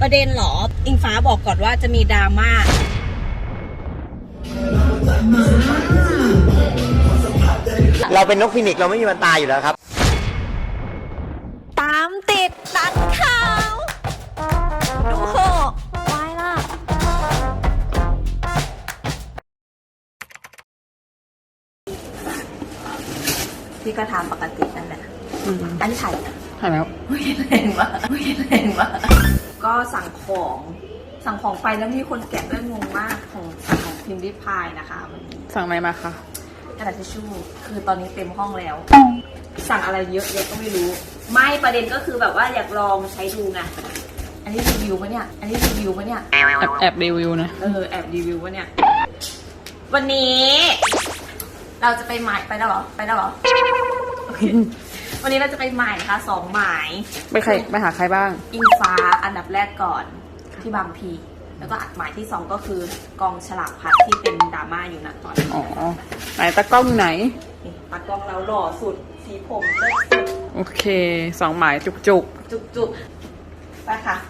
ประเด็นเหรอ อิงฟ้าบอกก่อนว่าจะมีดราม่าเราเป็นนกฟินิกซ์เราไม่มีวันตายอยู่แล้วครับ ตามติดตัดข่าวดูเหอะวายล่ะ พี่ก็ทำปกตินั่นแหละอันนี้ถ่ายนะถ่ายแล้วไม่แรงมากไม่แรงมาก ก็สั่งของสั่งของไปแล้วมีคนแกะด้วยงงมากของสั่งของพิมพ์ริพายนะคะวันนี้สั่งอะไรมาคะกระดาษทิชชู่คือตอนนี้เต็มห้องแล้ว สั่งอะไรเยอะเยอะก็ไม่รู้ ไม่ประเด็นก็คือแบบว่าอยากลองใช้ดูไงอันนี้รีวิวปะเนี่ย อันนี้รีวิวปะเนี่ย แอบแอบรีวิวนะ เออ แอบรีวิวปะเนี่ย วันนี้ เราจะไปหมายไปแล้วเหรอ ไปแล้วเหรอโอเค วันนี้เราจะไปหมายนะคะสองหมายไปใครไปหาใครบ้าง อิงฟ้าอันดับแรกก่อนที่บางพี แล้วก็หมายที่สองก็คือกองฉลากพัดที่เป็นดราม่าอยู่นะตอนนี้อ๋อไหนตากล้องอยู่ไหนนี่ตากล้องเราหล่อสุดสีผมเลิศสุดโอเคสองหมายจุกจุกจุกจุกไปค่ะจะ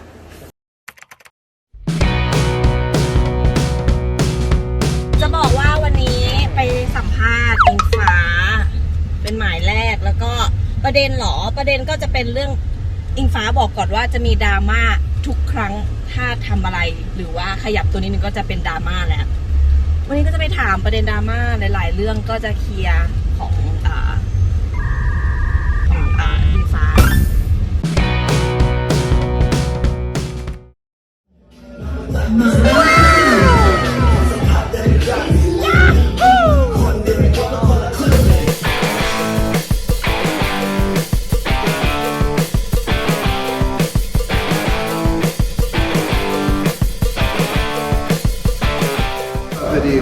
ประเด็นเหรอประเด็นก็จะเป็นเรื่องอิงฟ้าบอกก่อนว่าจะมีดราม่าทุกครั้งถ้าทำอะไร หรือว่าขยับตัวนี้นึงก็จะเป็นดราม่าแล้ว วันนี้ก็จะไปถามประเด็นดราม่าหลาย ๆ เรื่องก็จะเคลียร์ของ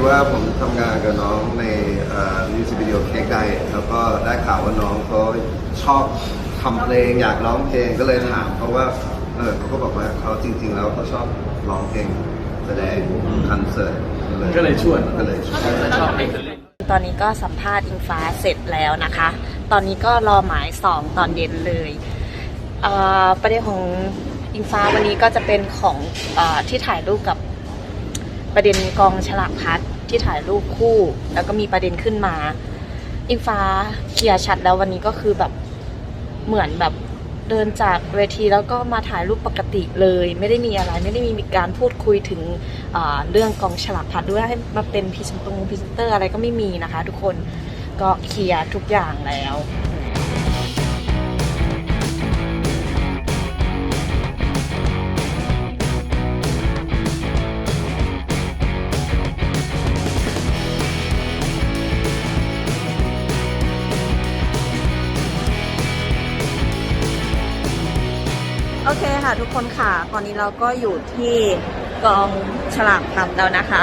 ว่าผมทำงานกับน้องในมิวสิกวิดีโอเค้กได้แล้วก็ได้ข่าวว่าน้องเขาชอบทำเพลงอยากร้องเพลงก็เลยถามเขาว่าเออเขาก็บอกว่าเขาจริง ๆ แล้วเขาชอบร้องเพลงแสดงคอนเสิร์ตก็เลยชวนก็เลยชวนตอนนี้ก็สัมภาษณ์อิงฟ้าเสร็จแล้วนะคะ ตอนนี้ก็รอหมายสองตอนเย็นเลยเประเด็นของอิงฟ้าวันนี้ก็จะเป็นของอที่ถ่ายรูปกับประเด็นกองฉลากพัด ที่ถ่ายรูปคู่ แล้วก็มีประเด็นขึ้นมาอิงฟ้าเคลียร์ชัดแล้ววันนี้ก็คือแบบเหมือนแบบเดินจากเวทีแล้วก็มาถ่ายรูปปกติเลย ไม่ได้มีอะไรไม่ได้มีการพูดคุยถึงเรื่องกองฉลากพัดด้วยให้มาเป็นพรีเซนต์พรีเซนเตอร์อะไรก็ไม่มีนะคะ ทุกคนก็เคลียร์ทุกอย่างแล้ว คค่ะทุกคนค่ะ ตอนนี้เราก็อยู่ที่กองฉลากพัดแล้วนะคะ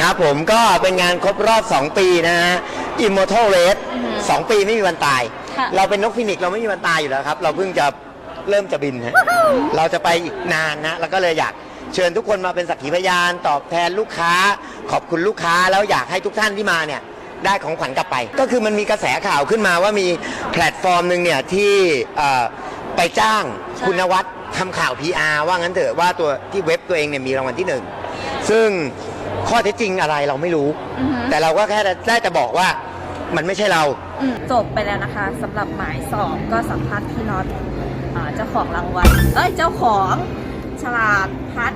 ครับผมก็เป็นงานครบรอบ 2 ปีนะฮะ Immortal Race สองปีไม่มีวันตาย ค่ะ เราเป็นนกฟินิกซ์เราไม่มีวันตายอยู่แล้วครับ เราเพิ่งจะเริ่มจะบินฮะ เราจะไปอีกนานนะ แล้วก็เลยอยากเชิญทุกคนมาเป็นสักขีพยาน ตอบแทนลูกค้า ขอบคุณลูกค้าแล้วอยากให้ทุกท่านที่มาเนี่ย ได้ของขวัญกลับไป ก็คือมันมีกระแสข่าวขึ้นมาว่ามีแพลตฟอร์มหนึ่งเนี่ยที่เอ่อไปจ้างใช่คุณนวัด ทำข่าว PR ว่างั้นเถอะว่าตัวที่เว็บตัวเองเนี่ยมีรางวัลที่หนึ่งซึ่งข้อเท็จจริงอะไรเราไม่รู้แต่เราก็แค่ได้แต่บอกว่ามันไม่ใช่เราจบไปแล้วนะคะสำหรับหมายสองก็สัมภาษณ์พี่น็อตอ่าเจ้าของรางวัลเอ้ยเจ้าของฉลากพัด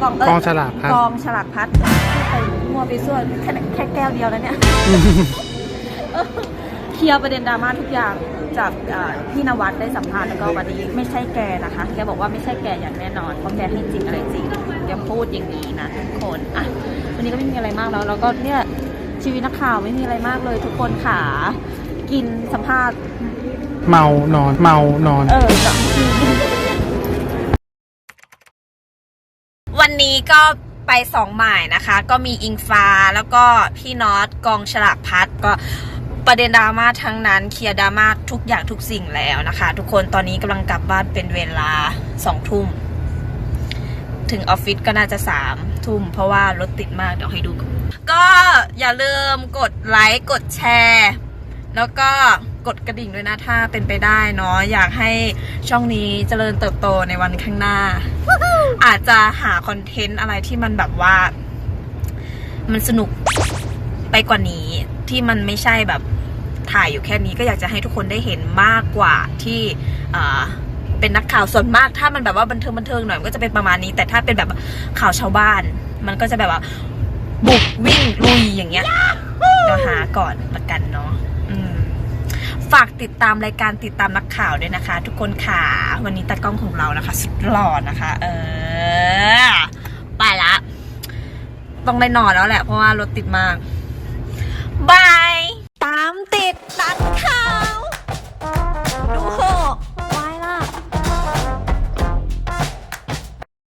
กองเยกองฉลากพัด กองฉลากพัดไปมัวไปส่วนแค่แค่แก้วเดียวแล้วเนี่ยเออเคลียร์ประเด็นดราม่าทุกอย่าง จากอ่าพี่นวัดได้สัมภาษณ์แล้วก็วันนี้ไม่ใช่แกนะคะแกบอกว่าไม่ใช่แกอย่างแน่นอนเพราะแกให้จริงอะไรจริงแกพูดอย่างนี้นะทุกคนอะวันนี้ก็ไม่มีอะไรมากแล้วแล้วก็เนี่ยชีวิตนักข่าวไม่มีอะไรมากเลยทุกคนขากินสัมภาษณ์ เมานอน เมานอน เออวันนี้ก็ไปสองหมายนะคะ ก็มีอิงฟ้าแล้วก็พี่น็อตกองฉลากพัดก็ ประเด็นดราม่าทั้งนั้นเคลียร์ดราม่าทุกอย่างทุกสิ่งแล้วนะคะ ทุกคนตอนนี้กำลังกลับบ้านเป็นเวลาสองทุ่ม ถึงออฟฟิศก็น่าจะสามทุ่ม เพราะว่ารถติดมากเดี๋ยวให้ดู ก็อย่าลืมกดไลค์กดแชร์ แล้วก็กดกระดิ่งด้วยนะถ้าเป็นไปได้เนาะอยากให้ช่องนี้เจริญเติบโตในวันข้างหน้า อาจจะหาคอนเทนต์อะไรที่มันแบบว่า มันสนุกไปกว่านี้ ที่มันไม่ใช่แบบถ่ายอยู่แค่นี้ก็อยากจะให้ทุกคนได้เห็นมากกว่าที่เป็นนักข่าวส่วนมากถ้ามันแบบว่าบันเทิงบันเทิงหน่อยมันก็จะเป็นประมาณนี้ แต่ถ้าเป็นแบบข่าวชาวบ้าน มันก็จะแบบว่าบุกวิ่งลุยอย่างเงี้ยเดี๋ยวหาก่อนละกันเนาะฝากติดตามรายการติดตามนักข่าวด้วยนะคะ ทุกคนค่ะ วันนี้ตากล้องของเรานะคะ สุดหล่อนะคะ เออ ไปละ ต้องได้นอนแล้วแหละเพราะว่ารถติดมาก บาย ตามติดตัดข่าว